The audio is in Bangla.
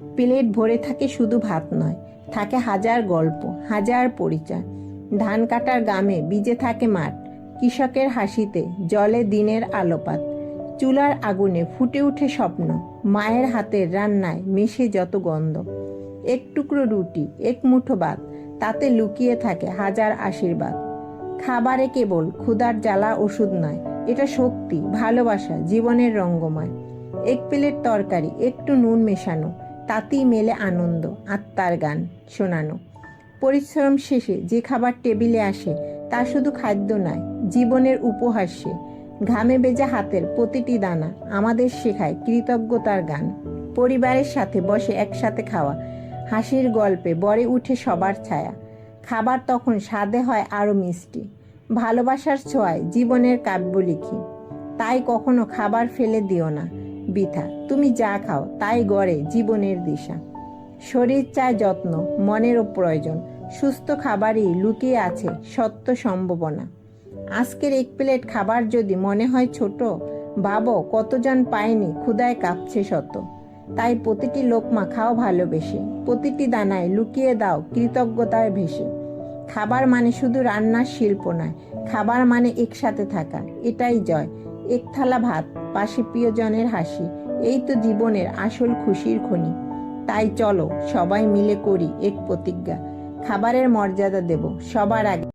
প্লেট ভরে থাকে শুধু ভাত নয়, থাকে হাজার গল্প, হাজার পরিচয়। ধান কাটার গামে বিজে থাকে মাঠ, কৃষকের হাসিতে জলে দিনের আলোপাত। চুলার আগুনে ফুটে উঠে স্বপ্ন, মায়ের হাতের রান্নায় মিশে যত গন্ধ। এক টুকরো রুটি, এক মুঠো ভাত, তাতে লুকিয়ে থাকে হাজার আশীর্বাদ। খাবারে কেবল ক্ষুধার জ্বালা ওষুধ নয়, এটা শক্তি, ভালোবাসা, জীবনের রঙ্গময়। এক প্লেট তরকারি, একটু নুন মেশানো তাতেই মেলে আনন্দ, আত্মার গান, শোনানো। পরিশ্রম শেষে যে খাবার টেবিলে আসে, তা শুধু খাদ্য নয়, জীবনের উপহার সে। ঘামে বেজা হাতের প্রতিটি দানা আমাদের শেখায় কৃতজ্ঞতার গান। পরিবারের সাথে বসে একসাথে খাওয়া, হাসির গল্পে বড়ে উঠে সবার ছায়া। খাবার তখন স্বাদে হয় আরও মিষ্টি। ভালোবাসার ছোঁয়ায় জীবনের কাব্য লিখি তাই কখনো খাবার ফেলে দিও না। বৃথা, তুমি যা খাও তাই গড়ে জীবনের দিশা। শরীর চায় যত্ন, মনেরও প্রয়োজন, সুস্থ খাবারই লুকিয়ে আছে সত্য সম্ভাবনা। আজকের এক প্লেট খাবার যদি মনে হয় ছোট, ভাবো কতজন পায়নি ক্ষুদায় কাঁপছে শত। তাই প্রতিটি লোকমা খাও ভালোবেসে, প্রতিটি দানায় লুকিয়ে দাও কৃতজ্ঞতায় ভেসে। খাবার মানে শুধু রান্নার শিল্প নয়, খাবার মানে একসাথে থাকা, এটাই জয়। এক থালা ভাত, পাশে প্রিয়জনের হাসি, এই তো জীবনের আসল খুশির খনি। তাই চলো, সবাই মিলে করি এক প্রতিজ্ঞা। খাবারের মর্যাদা দেব, সবার আগে।